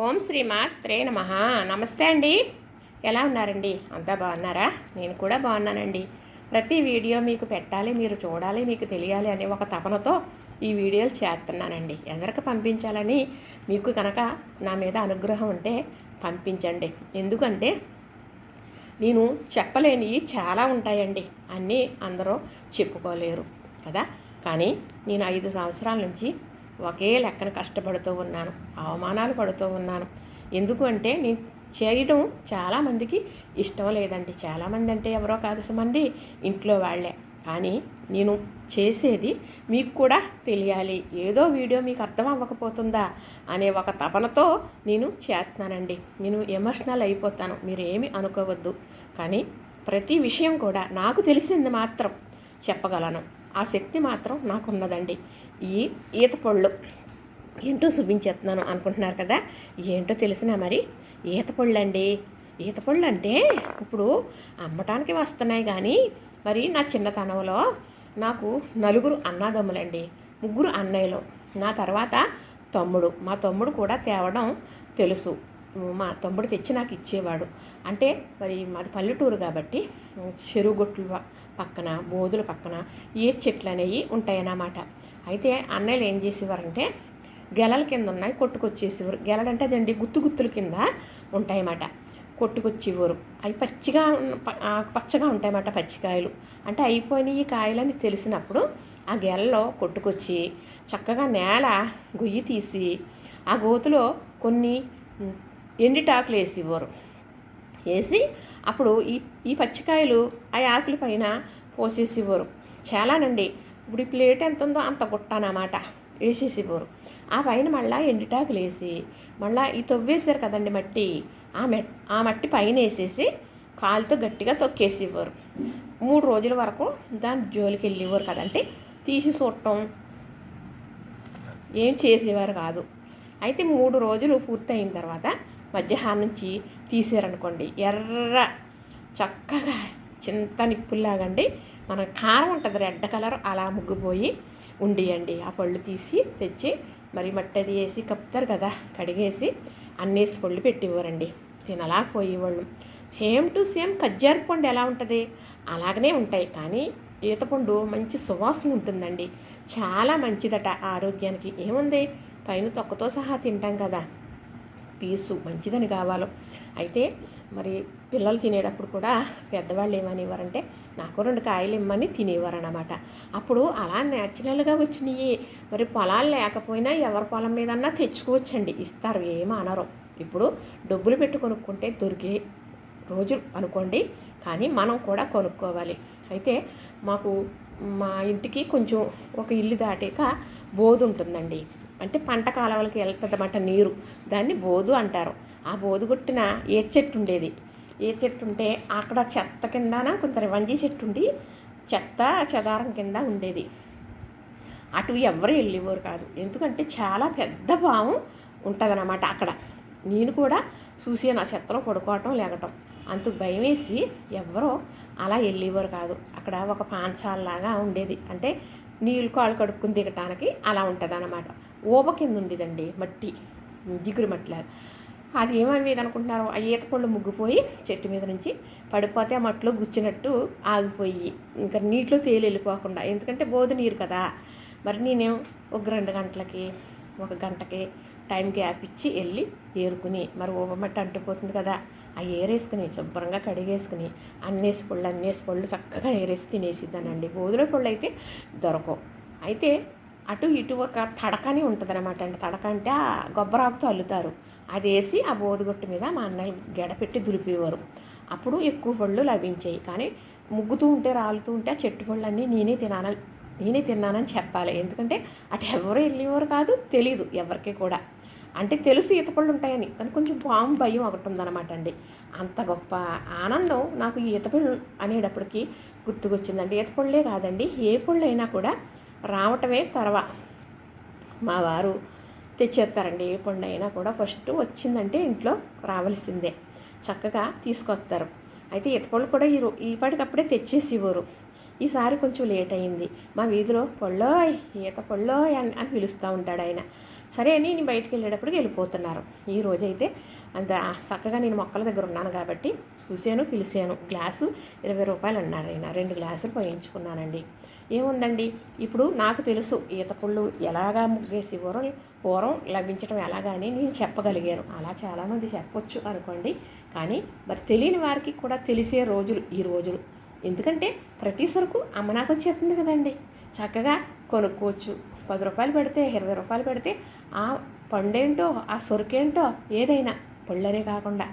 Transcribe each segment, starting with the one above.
ఓం శ్రీమాత్రే నమ. నమస్తే అండి. ఎలా ఉన్నారండి? అంతా బాగున్నారా? నేను కూడా బాగున్నానండి. ప్రతి వీడియో మీకు పెట్టాలి మీరు చూడాలి మీకు తెలియాలి అనే ఒక తపనతో ఈ వీడియోలు చేస్తున్నానండి. ఎదరికి పంపించాలని మీకు కనుక నా మీద అనుగ్రహం ఉంటే పంపించండి. ఎందుకంటే నేను చెప్పలేనివి చాలా ఉంటాయండి. అన్నీ అందరూ చెప్పుకోలేరు కదా? కానీ నేను ఐదు సంవత్సరాల నుంచి ఒకే లెక్కన కష్టపడుతూ ఉన్నాను అవమానాలు పడుతూ ఉన్నాను. ఎందుకు అంటే నేను చేయడం చాలామందికి ఇష్టం లేదండి. చాలామంది అంటే ఎవరో కాదు సుమండి ఇంట్లో వాళ్ళే. కానీ నేను చేసేది మీకు కూడా తెలియాలి. ఏదో వీడియో మీకు అర్థం అవ్వకపోతుందా అనే ఒక తపనతో నేను చేస్తున్నానండి. నేను ఎమోషనల్ అయిపోతాను. మీరు ఏమి అనుకోవద్దు. కానీ ప్రతి విషయం కూడా నాకు తెలిసింది మాత్రం చెప్పగలను. ఆ శక్తి మాత్రం నాకున్నదండి. ఈ ఈత పళ్ళు ఏంటో చూపించేస్తున్నాను అనుకుంటున్నారు కదా? ఏంటో తెలిసినా మరి ఈత పళ్ళు అండి ఈత పళ్ళు అంటే ఇప్పుడు అమ్మటానికి వస్తున్నాయి కానీ మరి నా చిన్నతనంలో నాకు నలుగురు అన్నాదమ్ములండి. ముగ్గురు అన్నయ్యలు. నా తర్వాత తమ్ముడు. మా తమ్ముడు కూడా తేవడం తెలుసు. మా తమ్ముడు తెచ్చి నాకు ఇచ్చేవాడు. అంటే మరి మాది పల్లెటూరు కాబట్టి చెరుగొట్లు పక్కన బోధుల పక్కన ఏ చెట్లు అనేవి ఉంటాయన్నమాట. అయితే అన్నయ్యలు ఏం చేసేవారంటే గెలల కింద ఉన్నాయి కొట్టుకొచ్చేసేవారు. గెలలంటే అదండి గుత్తు గుత్తుల కింద ఉంటాయన్నమాట. కొట్టుకొచ్చేవారు. అవి పచ్చిగా పచ్చగా ఉంటాయన్నమాట పచ్చికాయలు. అంటే అయిపోయినాయి ఈ కాయలని తెలిసినప్పుడు ఆ గెలలో కొట్టుకొచ్చి చక్కగా నేల గొయ్యి తీసి ఆ గోతులో కొన్ని ఎండిటాకులు వేసి ఇవ్వరు వేసి అప్పుడు ఈ ఈ పచ్చికాయలు ఆ ఆకుల పైన పోసేసేవారు. చాలానండి. ఇప్పుడు ఈ ప్లేట్ ఎంత ఉందో అంత గుట్టనమాట వేసేసి ఇవ్వరు ఆ పైన మళ్ళీ ఎండిటాకులు వేసి మళ్ళీ ఈ తవ్వేశారు కదండి మట్టి. ఆ మెట్ ఆ మట్టి పైన వేసేసి కాలుతో గట్టిగా తొక్కేసేవారు. మూడు రోజుల వరకు దాని జోలికి వెళ్ళేవారు కదంటే తీసి చూడటం ఏం చేసేవారు కాదు. అయితే మూడు రోజులు పూర్తయిన తర్వాత మధ్యాహ్నం నుంచి తీసారనుకోండి ఎర్ర చక్కగా చింత నిప్పుల్లాగండి. మన కారం ఉంటుంది రెడ్ కలర్ అలా ముగ్గిపోయి ఉండియండి. ఆ పళ్ళు తీసి తెచ్చి మరి మట్టి అది వేసి కప్పుతారు కదా కడిగేసి అన్నేసి పళ్ళు పెట్టేవారండి. తినలా పోయేవాళ్ళు. సేమ్ టు సేమ్ ఖజ్జారు పండు ఎలా ఉంటుంది? అలాగనే ఉంటాయి. కానీ ఈతపండు మంచి సువాసన ఉంటుందండి. చాలా మంచిదట ఆరోగ్యానికి. ఏముంది? పైన తొక్కతో సహా తింటాం కదా. పీసు మంచిదని కావాలో. అయితే మరి పిల్లలు తినేటప్పుడు కూడా పెద్దవాళ్ళు ఏమనేవారంటే నాకు రెండు కాయలు ఇమ్మని తినేవారు అప్పుడు అలా న్యాచురల్గా వచ్చినాయి. మరి పొలాలు లేకపోయినా ఎవరి పొలం మీదన్నా తెచ్చుకోవచ్చండి. ఇస్తారు ఏమీ అనరు. ఇప్పుడు డబ్బులు పెట్టి కొనుక్కుంటే దొరికే రోజులు అనుకోండి. కానీ మనం కూడా కొనుక్కోవాలి. అయితే మాకు మా ఇంటికి కొంచెం ఒక ఇల్లు దాటాక బోధు ఉంటుందండి. అంటే పంట కాలువలకి వెళ్తుందన్నమాట నీరు. దాన్ని బోధు అంటారు. ఆ బోధు కొట్టిన ఏ చెట్టు ఉండేది? ఏ చెట్టు ఉంటే అక్కడ చెత్త కిందన కొంత రివంజీ చెట్టు ఉండి చెత్త చెదారం కింద ఉండేది. అటు ఎవ్వరు వెళ్ళేవారు కాదు. ఎందుకంటే చాలా పెద్ద భావం ఉంటుందన్నమాట అక్కడ. నేను కూడా చూసి నా చెత్తలో పడుకోవటం లేగటం. అంత భయం వేసి ఎవ్వరో అలా వెళ్ళేవారు కాదు. అక్కడ ఒక పాంచాలలాగా ఉండేది. అంటే నీళ్ళు కాళ్ళు కడుక్కుని దిగటానికి అలా ఉంటుంది అన్నమాట ఊబ కింద ఉండేదండి మట్టి జిగురు మట్టిలాగా అది ఏమనేది అనుకుంటున్నారు ఆ ఈత పళ్ళు ముగ్గిపోయి చెట్టు మీద నుంచి పడిపోతే ఆ మట్టిలో గుచ్చినట్టు ఆగిపోయి. ఇంకా నీటిలో తేలి వెళ్ళిపోకుండా. ఎందుకంటే బోధు నీరు కదా. మరి నేనేం ఒక రెండు గంటలకి ఒక గంటకి టైం గ్యాప్ ఇచ్చి వెళ్ళి ఏరుకుని మరి ఊబమట్టి అంటుపోతుంది కదా ఆ ఏరేసుకుని శుభ్రంగా కడిగేసుకుని అన్నేసి పళ్ళు అన్నేసి పళ్ళు చక్కగా ఏరేసి తినేసిద్దానండి. గోధుమ పళ్ళు అయితే దొరకవు. అయితే అటు ఇటు ఒక తడకని ఉంటుంది అనమాట అండి. తడక అంటే ఆ గొబ్బరాకుతో అల్లుతారు. అది వేసి ఆ బోధగొట్టు మీద మా అన్నలు గెడపెట్టి దులిపేవారు. అప్పుడు ఎక్కువ పళ్ళు లభించాయి. కానీ ముగ్గుతూ ఉంటే రాలుతూ ఉంటే ఆ చెట్టు పళ్ళన్నీ నేనే తినాలని నేనే తిన్నానని చెప్పాలి. ఎందుకంటే అటు ఎవరు వెళ్ళేవారు కాదు తెలియదు ఎవరికి కూడా. అంటే తెలుసు ఈతపళ్ళు ఉంటాయని కానీ కొంచెం పాము భయం ఒకటి ఉందన్నమాట అండి. అంత గొప్ప ఆనందం నాకు ఈతపళ్ళు అనేటప్పటికి గుర్తుకొచ్చిందండి. ఈతపళ్ళే కాదండి ఏ పళ్ళు అయినా కూడా రావటమే తర్వా మా వారు తెచ్చేస్తారండి ఏ పండు అయినా కూడా ఫస్ట్ వచ్చిందంటే ఇంట్లో రావాల్సిందే. చక్కగా తీసుకొస్తారు. అయితే ఈతపళ్ళు కూడా ఈ ఈపాటికప్పుడే తెచ్చేసి ఇవ్వరు ఈసారి కొంచెం లేట్ అయింది మా వీధిలో పొళ్ళోయ్ ఈత పొళ్ళోయ్ అని అని పిలుస్తూ ఉంటాడు ఆయన. సరే అని నేను బయటికి వెళ్ళేటప్పటికి వెళ్ళిపోతున్నారు. ఈ రోజైతే అంత చక్కగా నేను మొక్కల దగ్గర ఉన్నాను కాబట్టి చూశాను పిలిచాను. గ్లాసు ఇరవై రూపాయలు అన్నారు ఆయన. రెండు గ్లాసులు పోయించుకున్నానండి. ఏముందండి? ఇప్పుడు నాకు తెలుసు ఈత పుళ్ళు ఎలాగా ముగ్గేసి పూర్వం పూర్వం లభించడం ఎలాగా అని నేను చెప్పగలిగాను. అలా చాలామంది చెప్పొచ్చు అనుకోండి. కానీ మరి తెలియని వారికి కూడా తెలిసే రోజులు ఈ రోజులు. ఎందుకంటే ప్రతి సరుకు అమ్మ నాకు వచ్చేస్తుంది కదండి. చక్కగా కొనుక్కోవచ్చు. పది రూపాయలు పెడితే ఇరవై రూపాయలు పెడితే ఆ పండేంటో ఆ సొరుకేంటో ఏదైనా పళ్ళనే కాకుండా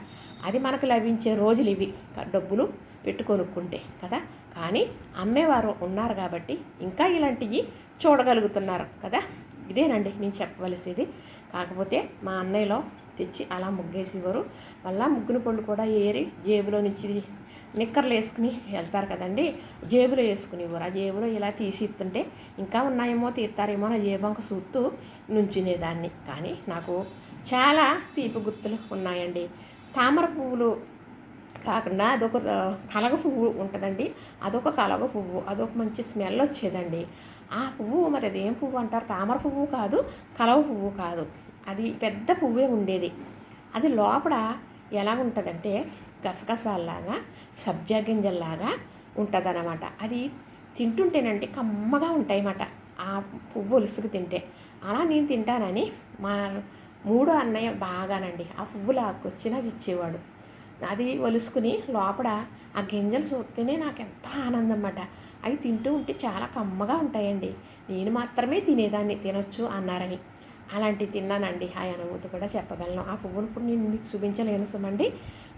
అది మనకు లభించే రోజులు ఇవి. డబ్బులు పెట్టి కొనుక్కుంటే కదా. కానీ అమ్మేవారు ఉన్నారు కాబట్టి ఇంకా ఇలాంటివి చూడగలుగుతున్నారు కదా. ఇదేనండి నేను చెప్పవలసింది. కాకపోతే మా అన్నయ్యలో తెచ్చి అలా ముగ్గేసి ఇవ్వరు మళ్ళా ముగ్గుని పళ్ళు కూడా ఏరి జేబులో నుంచి నిక్కర్లు వేసుకుని వెళ్తారు కదండి. జేబులో వేసుకుని ఇవ్వరు ఆ జేబులో ఇలా తీసి ఇస్తుంటే ఇంకా ఉన్నాయేమో తీస్తారేమో నా జేబంక సూత్తూ నుంచునేదాన్ని. కానీ నాకు చాలా తీపి గుర్తులు ఉన్నాయండి. తామర పువ్వులు కాకుండా అదొక కలగ పువ్వు ఉంటుందండి. అదొక కలగ పువ్వు అదొక మంచి స్మెల్ వచ్చేదండి. ఆ పువ్వు మరి అదేం పువ్వు అంటారు? తామర పువ్వు కాదు కలవ పువ్వు కాదు. అది పెద్ద పువ్వే ఉండేది. అది లోపల ఎలా ఉంటుందంటే గసగసాల్లాగా సబ్జా గింజల్లాగా ఉంటుందన్నమాట. అది తింటుంటేనండి కమ్మగా ఉంటాయన్నమాట. ఆ పువ్వు ఒలుసుకు తింటే. అలా నేను తింటానని మా మూడో అన్నయ్య బాగానండి ఆ పువ్వు లాక్కొచ్చి నాకు ఇచ్చేవాడు. అది ఒలుసుకుని లోపల ఆ గింజలు చూస్తేనే నాకు ఎంతో ఆనందం అన్నమాట అవి తింటూ ఉంటే చాలా కమ్మగా ఉంటాయండి. నేను మాత్రమే తినేదాన్ని తినొచ్చు అన్నారని. అలాంటివి తిన్నానండి. ఆ అనుభూతి కూడా చెప్పగలను. ఆ పువ్వును ఇప్పుడు నేను మీకు చూపించలేను సుమండి.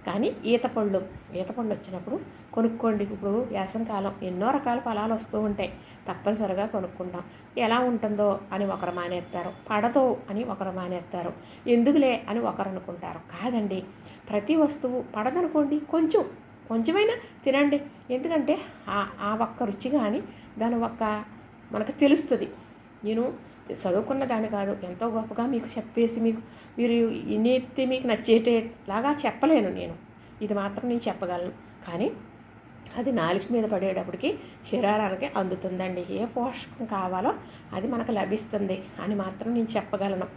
కానీ ఈత పండ్లు ఈత పండు వచ్చినప్పుడు కొనుక్కోండి. ఇప్పుడు వేసంకాలం ఎన్నో రకాల ఫలాలు వస్తూ ఉంటాయి. తప్పనిసరిగా కొనుక్కుంటాం. ఎలా ఉంటుందో అని ఒకరు మానేస్తారు. పడతో అని ఒకరు మానేస్తారు. ఎందుకులే అని ఒకరు అనుకుంటారు. కాదండి ప్రతి వస్తువు పడదనుకోండి కొంచెం కొంచెమైనా తినండి. ఎందుకంటే ఆ ఒక్క రుచి కానీ దాని ఒక్క మనకు తెలుస్తుంది. నేను చదువుకున్న దాన్ని కాదు. ఎంతో గొప్పగా మీకు చెప్పేసి మీకు మీరు ఇనేస్తే మీకు నచ్చేటలాగా చెప్పలేను నేను. ఇది మాత్రం నేను చెప్పగలను. కానీ అది నాలుగు మీద పడేటప్పటికి శరీరానికి అందుతుందండి. ఏ పోషకం కావాలో అది మనకు లభిస్తుంది అని మాత్రం నేను చెప్పగలను.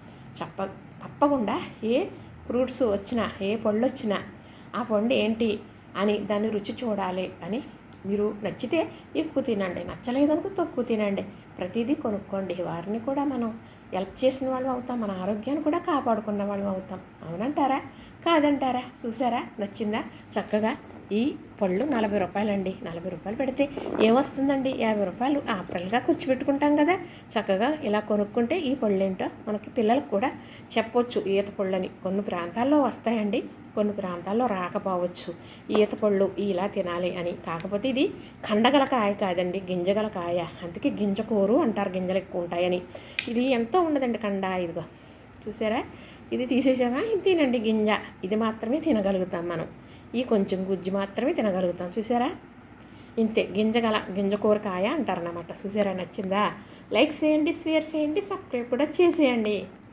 చెప్ప తప్పకుండా ఏ ఫ్రూట్స్ వచ్చినా ఏ పళ్ళు వచ్చినా ఆ పండు ఏంటి అని దాన్ని రుచి చూడాలి అని మీరు నచ్చితే ఎక్కువ తినండి. నచ్చలేదనుకో తక్కువ తినండి. ప్రతిదీ కొనుక్కోండి. వారిని కూడా మనం హెల్ప్ చేసిన వాళ్ళం అవుతాం మన ఆరోగ్యాన్ని కూడా కాపాడుకున్న వాళ్ళం అవుతాం. అవునంటారా? కాదంటారా? చూసారా? నచ్చిందా? చక్కగా ఈ పళ్ళు నలభై రూపాయలండి. నలభై రూపాయలు పెడితే ఏమొస్తుందండి? యాభై రూపాయలు ఆపరల్గా ఖర్చు పెట్టుకుంటాం కదా. చక్కగా ఇలా కొనుక్కుంటే ఈ పళ్ళు ఏంటో మనకి పిల్లలకు కూడా చెప్పొచ్చు. ఈత పళ్ళని కొన్ని ప్రాంతాల్లో వస్తాయండి. కొన్ని ప్రాంతాల్లో రాకపోవచ్చు. ఈత పళ్ళు ఇలా తినాలి అని. కాకపోతే ఇది కండగల కాయ కాదండి. గింజగల కాయ. అందుకే గింజకూరు అంటారు. గింజలు ఎక్కువ ఉంటాయని. ఇది ఎంతో ఉండదండి కండ. ఇదిగో చూసారా? ఇది తీసేసామా? ఇది తినండి గింజ. ఇది మాత్రమే తినగలుగుతాం మనం. ఈ కొంచెం గుజ్జు మాత్రమే తినగలుగుతాం. చూసారా? ఇంతే గింజగల గింజ కూరకాయ అంటారన్నమాట. చూసారా? నచ్చిందా? లైక్ చేయండి షేర్ చేయండి సబ్స్క్రైబ్ కూడా చేసేయండి.